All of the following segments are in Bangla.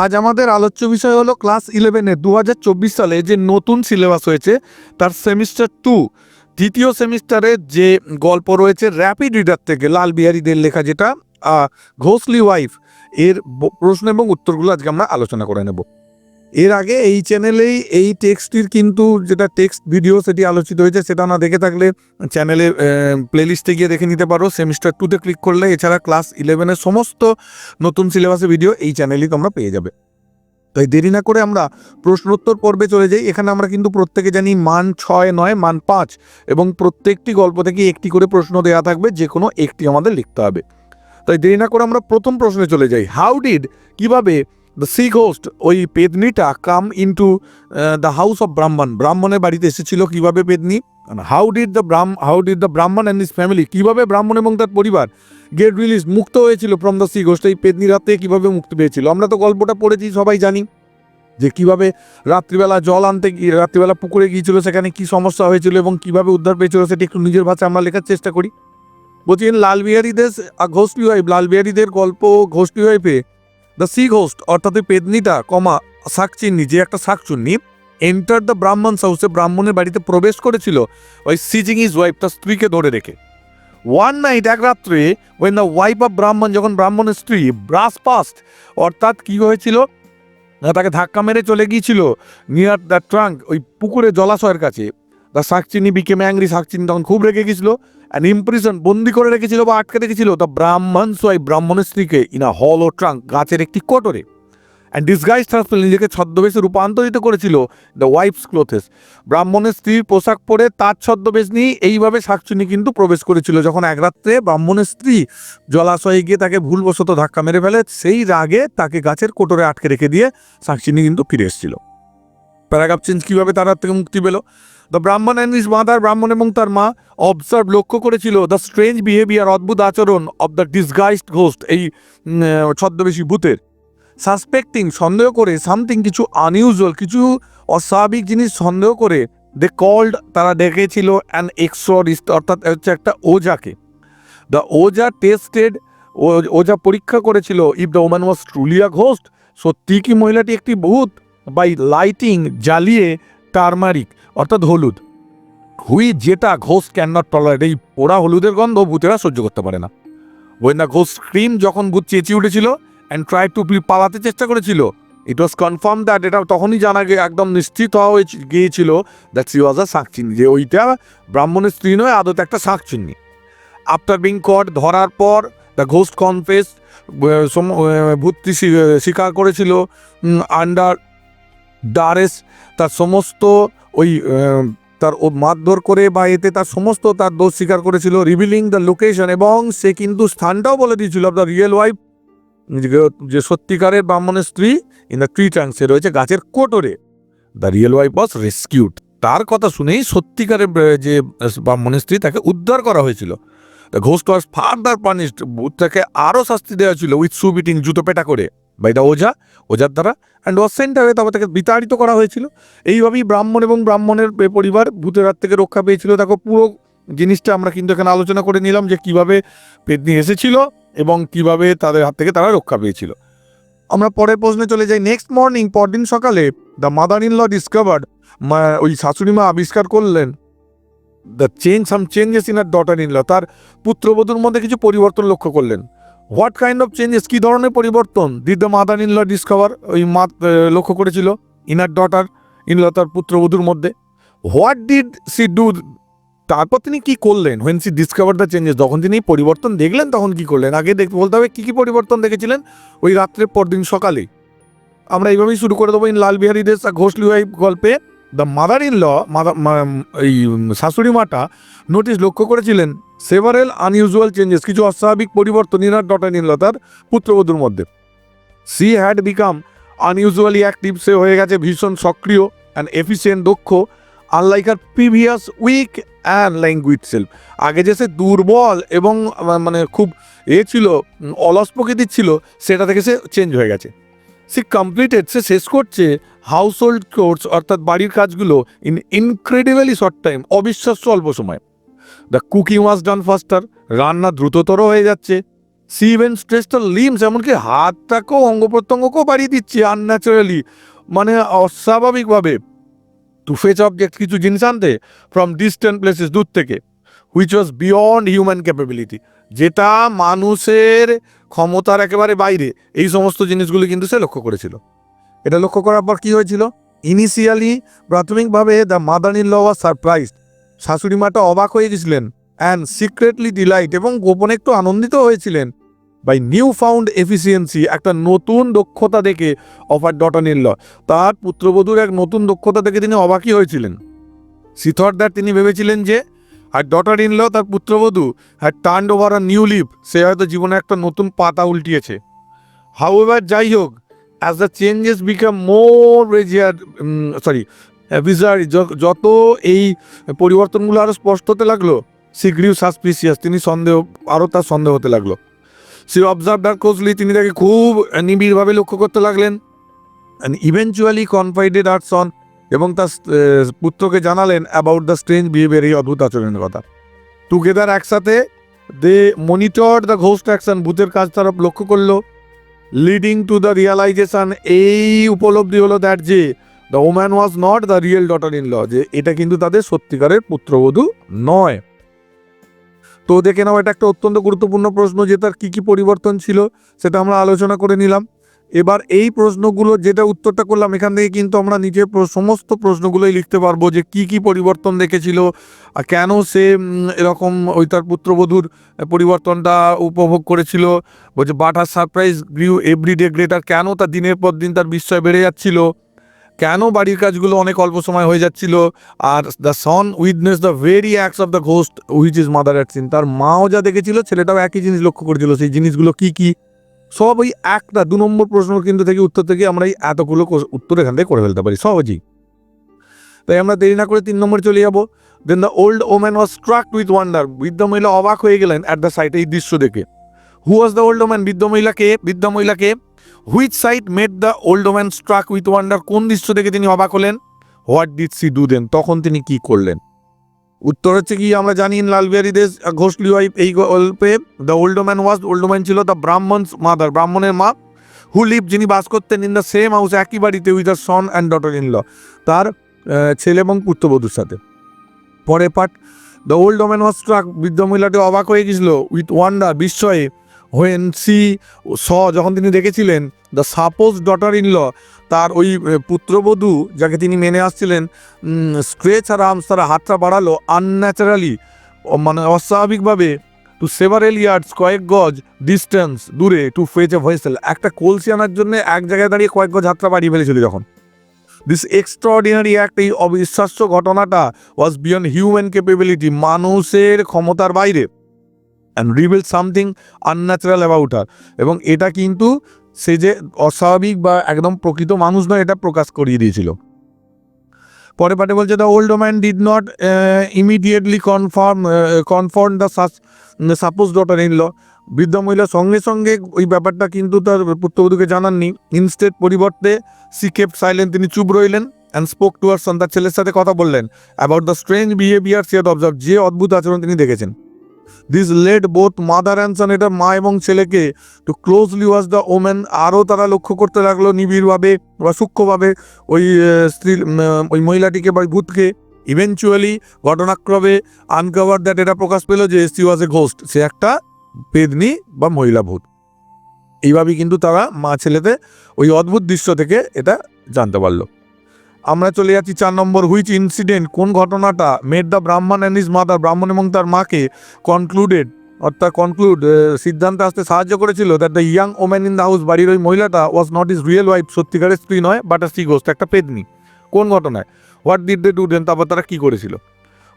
আজ আমাদের আলোচ্য বিষয় হলো ক্লাস ইলেভেনে দু হাজার চব্বিশ সালে যে নতুন সিলেবাস হয়েছে, তার সেমিস্টার টু। দ্বিতীয় সেমিস্টারে যে গল্প রয়েছে র্যাপিড রিডার থেকে, লাল বিহারীদের লেখা যেটা ঘোষলি ওয়াইফ এর প্রশ্ন এবং উত্তরগুলো আজকে আমরা আলোচনা করে নেব। এর আগে এই চ্যানেলেই এই টেক্সটটির কিন্তু যেটা টেক্সট ভিডিও সেটি আলোচিত হয়েছে, সেটা না দেখে থাকলে চ্যানেলে প্লেলিস্টে গিয়ে দেখে নিতে পারো। সেমিস্টার টুতে ক্লিক করলে এছাড়া ক্লাস ইলেভেনের সমস্ত নতুন সিলেবাসের ভিডিও এই চ্যানেলেই তোমরা পেয়ে যাবে। তাই দেরি না করে আমরা প্রশ্নোত্তর পর্বে চলে যাই। এখানে আমরা কিন্তু প্রত্যেকে জানি মান ছয় নয়, মান পাঁচ এবং প্রত্যেকটি গল্প থেকে একটি করে প্রশ্ন দেওয়া থাকবে যে কোনো একটি আমাদের লিখতে হবে। তাই দেরি না করে আমরা প্রথম প্রশ্নে চলে যাই। হাউ ডিড কীভাবে দ্য সি ঘোস্ট ওই পেদনিটা come into the house of Brahmin ব্রাহ্মণের বাড়িতে এসেছিল কীভাবে পেদনি? How did the Brahmo how did the Brahmin and his family কীভাবে ব্রাহ্মণ এবং তার পরিবার গেট রিলিজ মুক্ত হয়েছিল ফ্রম দ্য সি ঘোস্ট এই পেদনি রাতে কীভাবে মুক্তি পেয়েছিল? আমরা তো গল্পটা পড়েছি, সবাই জানি যে কীভাবে রাত্রিবেলা জল আনতে গিয়ে, রাত্রিবেলা পুকুরে গিয়েছিল, সেখানে কি সমস্যা হয়েছিল এবং কীভাবে উদ্ধার পেয়েছিল, সেটি একটু নিজের ভাষায় আমরা লেখার চেষ্টা করি। বলছি, লাল বিহারীদের ঘোষটি ওয়াইফ লাল বিহারীদের গল্প ঘোষটি ওয়াইফে দ্য সি ঘোস্ট অর্থাৎ পেদনিটা, কমা, শাকচিন্নি, যে একটা শাকচুন্নি এন্টার দ্য ব্রাহ্মণ হাউসে ব্রাহ্মণের বাড়িতে প্রবেশ করেছিল। ওই সিজিং ইজ ওয়াইফ তার স্ত্রীকে ধরে রেখে। ওয়ান নাইট এক রাত্রে ওয়েন দ্য ওয়াইফ অফ ব্রাহ্মণ যখন ব্রাহ্মণের স্ত্রী ব্রাস পাস্ট অর্থাৎ কি হয়েছিল? তাকে ধাক্কা মেরে চলে গিয়েছিল নিয়ার দ্য ট্রাঙ্ক ওই পুকুরে জলাশয়ের কাছে। The Shakchunni became angry Shakchunni তখন খুব রেগে গেছিল অ্যান্ড ইমপ্রিজন বন্দি করে রেখেছিল বা আটকে রেখেছিল দ্য ব্রাহ্মণ সোয়াই ব্রাহ্মণের স্ত্রীকে ইন আ হল ও ট্রাঙ্ক গাছের একটি কোটরে অ্যান্ড ডিসগাইজ ট্রান্সফার নিজেকে ছদ্মবেশে রূপান্তরিত করেছিল দ্য ওয়াইফস ক্লোথেস ব্রাহ্মণের স্ত্রীর পোশাক পরে তার ছদ্মবেশ নিয়ে এইভাবে শাকচুনি কিন্তু প্রবেশ করেছিল। যখন এক রাত্রে ব্রাহ্মণের স্ত্রী জলাশয়ে গিয়ে তাকে ভুলবশত ধাক্কা মেরে ফেলে, সেই রাগে তাকে গাছের কোটরে আটকে রেখে দিয়ে শাকচিনি কিন্তু ফিরে এসেছিল। প্যারাগ্রাফ চেঞ্জ কীভাবে তার হাত থেকে মুক্তি পেল? The Brahmin and is mother ব্রাহ্মণ এবং তার মা অবজার্ভ লক্ষ্য করেছিল দ্য স্ট্রেঞ্জ বিহেভিয়ার অদ্ভুত আচরণ অব দ্য ডিসগাইজড ঘোস্ট এই ছদ্মবেশী ভূতের। সাসপেক্টিং সন্দেহ করে সামথিং কিছু আনইউজুয়াল কিছু অস্বাভাবিক জিনিস সন্দেহ করে দে কল্ড তারা ডেকেছিল অ্যান এক্সরিস্ট অর্থাৎ হচ্ছে একটা ওজাকে। দ্য ওজা টেস্টেড ও, ওজা পরীক্ষা করেছিল if the woman was truly a ghost সত্যি কি মহিলাটি একটি ভূত? বাই লাইটিং জ্বালিয়ে টারমারিক অর্থাৎ হলুদ। হুই যেটা ঘোষ ক্যান নট টলারেট এই পোড়া হলুদের গন্ধ ভূতেরা সহ্য করতে পারে না। ওয়েন দ্য ঘোষ স্ক্রিম যখন ভূত চেঁচিয়ে উঠেছিল অ্যান্ড ট্রাই টু পালাতে চেষ্টা করেছিল ইট ওয়াজ কনফার্ম দ্যাট এটা তখনই জানা গিয়ে একদম নিশ্চিত হওয়া হয়ে গিয়েছিল দ্যাট সি ওয়াজ আ শাকচিন্নি যে ওইটা ব্রাহ্মণের স্ত্রী নয়, আদতে একটা শাকচিন্নি আফটার বিং কট ধরার পর দ্য ঘোস্ট কনফেস ভূতটি স্বী- স্বীকার করেছিল আন্ডার ডারেস তার সমস্ত ওই তার ও মারধর করে বা এতে তার সমস্ত তার দোষ স্বীকার করেছিল রিভিলিং দ্য লোকেশন এবং সে কিন্তু স্থানটাও বলে দিয়েছিল দ্য রিয়েল ওয়াইফ যে সত্যিকারের ব্রাহ্মণের স্ত্রী ইন দ্য ট্রি ট্রাঙ্কসে রয়েছে, গাছের কোটরে। The real wife was rescued তার কথা শুনেই সত্যিকারের যে, ব্রাহ্মণের স্ত্রী তাকে উদ্ধার করা হয়েছিল। ঘোস্ট ওয়াজ ফার্দার পানিশড তাকে আরও শাস্তি দেওয়া ছিল উইথ সু বিটিং জুতো পেটা করে। বাই দ্য ওঝা ওঝার দ্বারা অ্যান্ড ওয়াজ সেন্টারে তারপর তাকে বিতাড়িত করা হয়েছিল। এইভাবেই ব্রাহ্মণ এবং ব্রাহ্মণের পরিবার ভূতের হাত থেকে রক্ষা পেয়েছিল। দেখো, পুরো জিনিসটা আমরা কিন্তু এখানে আলোচনা করে নিলাম যে কীভাবে পেতনি এসেছিল এবং কীভাবে তাদের হাত থেকে তারা রক্ষা পেয়েছিল। আমরা পরের প্রশ্নে চলে যাই। নেক্সট মর্নিং পরদিন সকালে the mother in law discovered ওই শাশুড়ি মা আবিষ্কার করলেন the change some changes in her daughter in law তার পুত্রবধূর মধ্যে কিছু পরিবর্তন লক্ষ্য করলেন। হোয়াট কাইন্ড অফ চেঞ্জেস কী ধরনের পরিবর্তন? Did the mother in discover ওই মা লক্ষ্য করেছিল ইনার ডটার ইন ল তার পুত্রবধূর মধ্যে। হোয়াট ডিড সি ডু তারপর তিনি কি করলেন? When she discover the changes যখন তিনি পরিবর্তন দেখলেন, তখন কি করলেন? আগে দেখতে বলতে হবে, কী কী পরিবর্তন দেখেছিলেন? ওই রাত্রের পরদিন সকালে। আমরা এইভাবেই শুরু করে দেবো ইন লাল বিহারি ঘোষলি ওয়াইফ গল্পে। দ্য মাদার ইন ল এই শাশুড়ি মাটা নোটিশ লক্ষ্য করেছিলেন সেভারেল আনইউজুয়াল চেঞ্জেস কিছু অস্বাভাবিক পরিবর্তন ইনার ডটার ইন ল তার পুত্রবধূর মধ্যে। She had become unusually active সে হয়ে গেছে ভীষণ সক্রিয় অ্যান্ড এফিসিয়েন্ট দক্ষ unlike her previous weak and language self আগে যে সে দুর্বল এবং মানে খুব এ ছিল অলস প্রকৃতির ছিল, সেটা থেকে সে চেঞ্জ হয়ে গেছে। সে কমপ্লিটেড সে শেষ করছে হাউস হোল্ড কোর্স অর্থাৎ বাড়ির কাজগুলো ইন ইনক্রেডিবলি শর্ট টাইম অবিশ্বাস্য অল্প সময়। The cooking was done faster রান্না দ্রুততর হয়ে যাচ্ছে। সি ইভেন স্ট্রেসটা লিমস এমনকি হাতটাকেও অঙ্গ প্রত্যঙ্গকেও বাড়িয়ে দিচ্ছে আনন্যাচারালি মানে অস্বাভাবিকভাবে। টু ফেচ অবজেক্ট কিছু জিনিস আনতে ফ্রম ডিস্টেন্ট প্লেসেস দূর থেকে which was beyond human capability যেটা মানুষের ক্ষমতার একেবারে বাইরে, এই সমস্ত জিনিসগুলি কিন্তু সে লক্ষ্য করেছিল। এটা লক্ষ্য করার পর কি হয়েছিল? ইনিশিয়ালি প্রাথমিকভাবে the mother in law was surprise শাশুড়ি মাটা অবাক হয়ে গেছিলেন অ্যান্ড সিক্রেটলি ডিলাইট এবং গোপনে একটু আনন্দিত হয়েছিলেন। বাই নিউ ফাউন্ড এফিসিয়েন্সি একটা নতুন দক্ষতা দেখে অফার ডটার ইন ল তার পুত্রবধূর এক নতুন দক্ষতা দেখে তিনি অবাকই হয়েছিলেন। সিথর দ্যাট তিনি ভেবেছিলেন যে, আর ডটার ইন ল তার পুত্রবধূ had turn over a new leaf সে হয়তো জীবনে একটা নতুন পাতা উল্টিয়েছে। হাউ এভার যাই হোক as the changes became more রেজিয়ার sorry bizarre যত এই পরিবর্তনগুলো আরও স্পষ্ট হতে লাগল সিগ্রিউ সাসপিসিয়াস তিনি সন্দেহ আরও তার সন্দেহ হতে লাগল। সি অবজার্ভ ডার ক্লোজলি তিনি তাকে খুব নিবিড়ভাবে লক্ষ্য করতে লাগলেন। ইভেনচুয়ালি কনফাইডেড আর সন এবং তার পুত্রকে জানালেন অ্যাবাউট দ্য স্ট্রেঞ্জ বিহেভিয়ার এই অদ্ভুত আচরণের কথা। টুগেদার একসাথে they monitor the ghost action ভূতের কাজ তারা লক্ষ্য করল। লিডিং টু দ্য রিয়ালাইজেশন এই উপলব্ধি হলো দ্যাট যে the woman was not the real daughter in law যে এটা কিন্তু তাদের সত্যিকারের পুত্রবধূ নয়। তো দেখে নাও, এটা একটা অত্যন্ত গুরুত্বপূর্ণ প্রশ্ন যে তার কী কী পরিবর্তন ছিল, সেটা আমরা আলোচনা করে নিলাম। এবার এই প্রশ্নগুলো যেটা উত্তরটা করলাম, এখান থেকে কিন্তু আমরা নিজে প্র- সমস্ত প্রশ্নগুলোই লিখতে পারব যে কি কি পরিবর্তন দেখেছিল কেন সে এরকম ওই তার পুত্রবধূর পরিবর্তনটা উপভোগ করেছিল। বলছে but her surprise grew everyday greater, কেন তার দিনের পর দিন তার বিস্ময় বেড়ে যাচ্ছিল? কেন বাড়ির কাজগুলো অনেক অল্প সময় হয়ে যাচ্ছিল? আর the son witness the very acts of the ghost which his mother had seen তার মাও যা দেখেছিল, ছেলেটাও একই জিনিস লক্ষ্য করেছিল, সেই জিনিসগুলো কি কি? সব ওই একটা, দু নম্বর প্রশ্ন কিন্তু থেকে উত্তর থেকে আমরা এই এতগুলো উত্তর এখান থেকে করে ফেলতে পারি। সহজেই। তাই আমরা দেরি না করে তিন নম্বরে চলে যাব। Then the old woman was struck with wonder বৃদ্ধ মহিলা অবাক হয়ে গেলেন অ্যাট দ্য সাইট এই দৃশ্য দেখে। Who was the old woman বৃদ্ধ মহিলাকে বৃদ্ধ মহিলাকে which sight made the old woman struck with wonder কোন দৃশ্য দেখে তিনি অবাক হলেন? What did she do then তখন তিনি কি করলেন? উত্তর হচ্ছে কি, আমরা জানি লালবিহারি দেশ ঘোষলি ওয়াইফ এই গল্পে the old man was old man ছিল দ্য ব্রাহ্মণ মাদার ব্রাহ্মণের মা হু লিভ যিনি বাস করতেন ইন দ্য সেম হাউস একই বাড়িতে with the son and daughter in law তার ছেলে এবং পুত্রবধূর সাথে। পরে part the old woman was struck বৃদ্ধ মহিলাটি অবাক হয়ে গেছিল উইথ ওয়ান্ডার বিস্ময়ে হোয়েন সি স যখন তিনি দেখেছিলেন the suppose daughter in law তার ওই পুত্রবধূ যাকে তিনি মেনে আসছিলেন স্ক্রেচ আর আর্মস তারা হাতটা বাড়ালো আনন্যাচারালি মানে অস্বাভাবিকভাবে টু সেভারেল ইয়ার্ডস কয়েক গজ ডিস্টেন্স দূরে টু ফেচ এ ভয়েসেল একটা কলসি আনার জন্য এক জায়গায় দাঁড়িয়ে কয়েক গজ হাতটা বাড়িয়ে ফেলেছিল যখন। দিস এক্সট্রাঅর্ডিনারি অ্যাক্ট এই অবিশ্বাস্য ঘটনাটা ওয়াজ বিয়ন্ড হিউম্যান ক্যাপেবিলিটি মানুষের ক্ষমতার বাইরে। And reveal something unnatural about her এবং এটা কিন্তু সে যে অস্বাভাবিক বা একদম প্রকৃত মানুষ নয়, এটা প্রকাশ করিয়ে দিয়েছিল। পরে পাটে বলছে the old man did not immediately confirm confirm the suppose daughter in law বৃদ্ধ মহিলা সঙ্গে সঙ্গে ওই ব্যাপারটা কিন্তু তার পুত্রবধূকে জানাননি। ইনস্টেড পরিবর্তে সি কেপ্ট সাইলেন্ট তিনি চুপ রইলেন and spoke to her son তার ছেলের সাথে কথা বললেন। About the strange behaviour she observe যে অদ্ভুত আচরণ তিনি দেখেছেন। This led both mother and son এটা মা এবং ছেলেকে to closely was the women আরও তারা লক্ষ্য করতে লাগল নিবিড়ভাবে বা সূক্ষ্মভাবে ওই স্ত্রী ওই মহিলাটিকে বা ভূতকে। ইভেনচুয়ালি ঘটনাক্রমে আনকভার দ্যাট এটা প্রকাশ পেল যে সি ওয়াজ এ ঘোস্ট সে একটা পেদনি বা মহিলা ভূত। এইভাবেই কিন্তু তারা মা ছেলেতে ওই অদ্ভুত দৃশ্য থেকে এটা জানতে পারল। আমরা চলে যাচ্ছি চার নম্বর হুইচ ইনসিডেন্ট কোন ঘটনাটা? Made the Brahmin and his mother ব্রাহ্মণ এবং তার মাকে কনক্লুডেড অর্থাৎ কনক্লুড সিদ্ধান্তে আসতে সাহায্য করেছিল that the young woman in the house বাড়ির ওই মহিলাটা was not his real wife সত্যিকারের স্ত্রী নয় বাট আ সি একটা পেদনি। কোন ঘটনায়? What did they do then তারপর তারা কী করেছিল?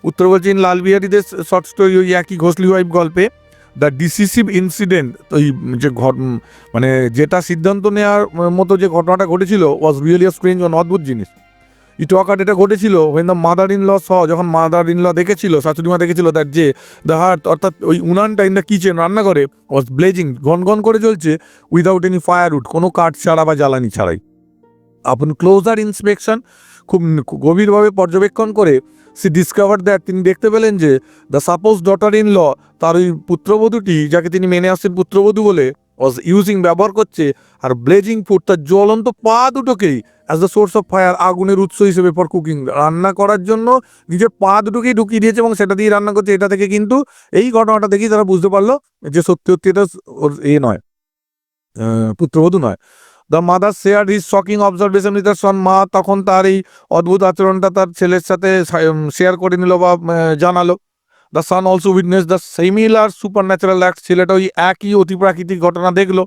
উত্তর ইন লালবিহারিদের শর্ট স্টোরি ওই একই ঘোষলি ওয়াইফ গল্পে দ্য ডিসিসিভ ইনসিডেন্ট ওই যে ঘট মানে যেটা সিদ্ধান্ত নেওয়ার মতো যে ঘটনাটা ঘটেছিল ওয়াজ রিয়েলি স্ট্রেঞ্জ অন অদ্ভুত জিনিস। ইটোয়াকাট এটা ঘটেছিল when the mother in law saw যখন মাদার ইন ল দেখেছিল, শাশুড়ি মা দেখেছিল দ্যাট যে দ্য হার্ট অর্থাৎ ওই উনানটা ইন দ্য কিচেন রান্নাঘরে ওয়াজ ব্লেজিং গন গন করে চলছে উইদাউট এনি ফায়ার উড কোনো কাঠ ছাড়া বা জ্বালানি ছাড়াই। আপন ক্লোজার ইন্সপেকশন খুব গভীরভাবে পর্যবেক্ষণ করে সি ডিসকভার দ্যাট তিনি দেখতে পেলেন যে the suppose daughter in law তার ওই পুত্রবধূটি, যাকে তিনি মেনে আসছেন পুত্রবধূ বলে ওয়াজ ইউজিং ব্যবহার করছে আর ব্লেজিং ফুড তার জ্বলন্ত পা দুটোকেই as the source of fire আগুনের উৎস হিসেবে ফর কুকিং রান্না করার জন্য নিজের পা দুটোকেই ঢুকিয়ে দিয়েছে এবং সেটা দিয়ে রান্না করছে। এটা থেকে কিন্তু এই ঘটনাটা দেখেই তারা বুঝতে পারল যে সত্যি সত্যি এটা ওর এ নয় পুত্রবধূ নয়। The mother share his shocking observation with son মা তখন তার এই অদ্ভুত আচরণটা তার ছেলের সাথে শেয়ার করে নিল বা জানালো। The son also witness the similar supernatural act ছেলেটা ওই একই অতিপ্রাকৃতিক ঘটনা দেখল।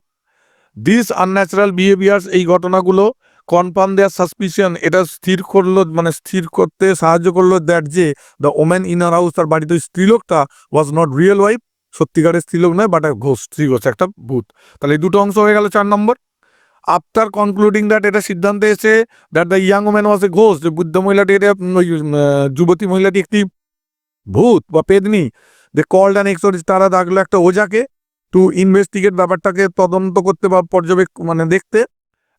দিস আনন্যাচারাল বিহেভিয়ার্স এই ঘটনাগুলো কনফার্ম দেয়ার সাসপিশন এটা স্থির করল মানে স্থির করতে সাহায্য করল দ্যাট যে দ্য ওম্যান আর হাউস তার বাড়িতে ওই স্ত্রীলোকটা ওয়াজ নট রিয়েল ওয়াইফ সত্যিকারের স্ত্রীলোক নয় বাট ঘোষ স্ত্রী ঘোষ একটা ভূত। তাহলে এই দুটো অংশ হয়ে গেল চার নম্বর। আফটার কনক্লুডিং দ্যাট এটা সিদ্ধান্তে এসে that the young woman was a Ghosh যে বুদ্ধ মহিলাটি, এটা ওই যুবতী মহিলাটি একটি ভূত বা পেদনি দে কল্ড অ্যান্ড এক্সোরিস তারা ডাকলো একটা ওজাকে টু ইনভেস্টিগেট ব্যাপারটাকে তদন্ত করতে বা পর্যবেক্ষণ মানে দেখতে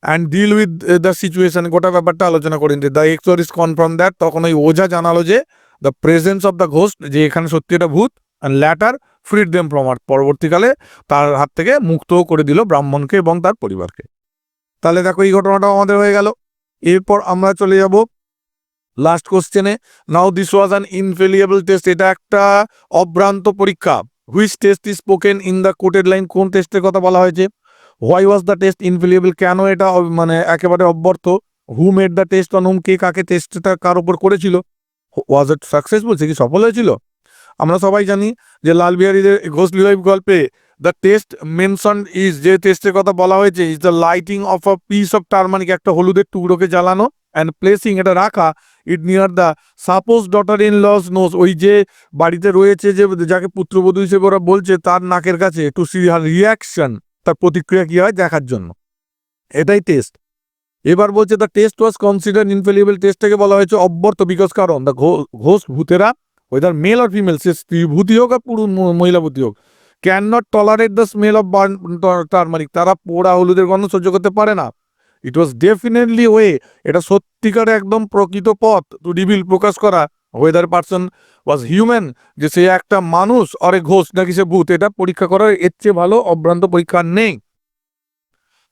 and deal with the situation গোটা ব্যাপারটা আলোচনা করেন যে দ্য এক্সোরিস কনফার্ম দ্যাট তখন ওই ওঝা জানালো যে the presence of the ghost যে এখানে সত্যি এটা ভূত and later freed them from পরবর্তীকালে তার হাত থেকে মুক্তও করে দিল ব্রাহ্মণকে এবং তার পরিবারকে। তাহলে দেখো এই ঘটনাটাও আমাদের হয়ে গেল। এরপর আমরা চলে যাব লাস্ট কোশ্চেনে now this was an infallible test এটা একটা অভ্রান্ত পরীক্ষা। Which test is spoken in the quoted line কোন টেস্টের কথা বলা হয়েছে? Why was the test infallible কেন এটা মানে একেবারে অব্যর্থ? Who made the test on whom কে কাকে টেস্টটা কার উপর করেছিল? ওয়াজ ইট সাকসেসফুল সে কি সফল হয়েছিল? আমরা সবাই জানি যে লাল বিহারীদের ঘোষ গল্পে দ্য টেস্ট মেনশন ইজ যে টেস্টের কথা বলা হয়েছে is the lighting of a piece of turmeric একটা হলুদের টুকরোকে জ্বালানো। অ্যান্ড প্লেসিং এটা রাখা it near the suppose daughter in law's nose ওই যে বাড়িতে রয়েছে যে যাকে পুত্রবধূ হিসেবে ওরা বলছে, তার নাকের কাছে টু সি হার রিয়াকশন তার প্রতিক্রিয়া কী হয় দেখার জন্য। এটাই টেস্ট এবার বলছে the test was consider infallible টেস্টটাকে বলা হয়েছে অব্যর্থ বিকজ কারণ দ্য ঘোষ ভূতেরা ওইদার মেল আর ফিমেল সে স্ত্রী ভূতি হোক আর পুরুষ মহিলা ভূতি হোক can not tolerate the smell of burn turmeric তারা পোড়া হলুদের গন্ধ সহ্য করতে পারে না। ইট ওয়াজ ডেফিনেটলি ওয়ে এটা সত্যিকার একদম প্রকৃত পথ টু রিভিল প্রকাশ করা। ওয়েদার পার্সন ওয়াজ হিউম্যান যে সে একটা মানুষ অরে ঘোষ নাকি সে ভূত, এটা পরীক্ষা করার এর চেয়ে ভালো অভ্রান্ত পরীক্ষা নেই।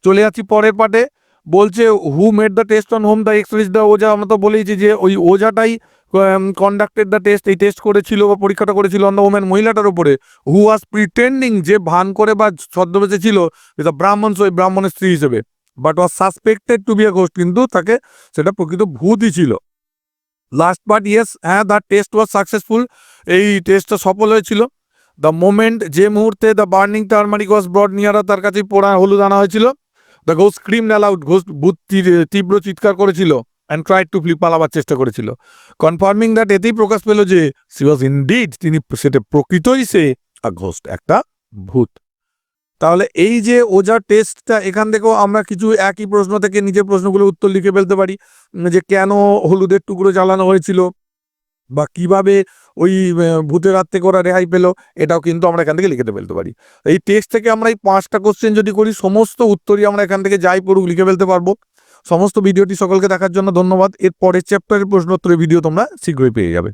চলে যাচ্ছি পরের পাটে বলছে who made the test on whom the express the Ojha আমরা তো বলেইছি যে ওই ওজাটাই কন্ডাক্টেড দ্য টেস্ট এই টেস্ট করেছিল বা পরীক্ষাটা করেছিল অন দ্য ওম্যান মহিলাটার উপরে। হু ওয়াজ প্রিটেন্ডিং যে ভান করে বা ছদ্মবেশে ছিল ব্রাহ্মণ ওই ব্রাহ্মণের স্ত্রী হিসেবে। But was suspected two B A Ghosh কিন্তু তাকে সেটা প্রকৃত ভূতই ছিল। লাস্ট পার্ট ইয়েস হ্যাঁ দ্য টেস্ট ওয়াজ সাকসেসফুল এই টেস্টটা সফল হয়েছিল। দ্য মোমেন্ট যে মুহূর্তে the burning turmeric was broad নিয়ারা তার কাছে পোড়া হলুদ আনা হয়েছিল। The Ghosh cream allowed Ghosh ভূত তীব্র চিৎকার করেছিল অ্যান্ড ট্রাই টু ফ্লি পালাবার চেষ্টা করেছিল। কনফার্মিং দ্যাট এতেই প্রকাশ পেল যে সি ওয়াজ ইনডিড তিনি সেটা প্রকৃতই সে ঘোস্ট একটা ভূত। তাহলে এই যে ওজার টেস্টটা এখান থেকেও আমরা কিছু একই প্রশ্ন থেকে নিজের প্রশ্নগুলোর উত্তর লিখে ফেলতে পারি। যে কেন হলুদের টুকরো জ্বালানো হয়েছিল বা কীভাবে ওই ভূতের হাত থেকে ওরা রেহাই পেল, এটাও কিন্তু আমরা এখান থেকে লিখে ফেলতে পারি। এই টেস্ট থেকে আমরা এই পাঁচটা কোশ্চেন যদি করি, সমস্ত উত্তরই আমরা এখান থেকে যাই পড়ুক লিখে ফেলতে পারব। সমস্ত ভিডিওটি সকলকে দেখার জন্য ধন্যবাদ। এর পরের চ্যাপ্টারের প্রশ্নোত্তরের ভিডিও তোমরা শীঘ্রই পেয়ে যাবে।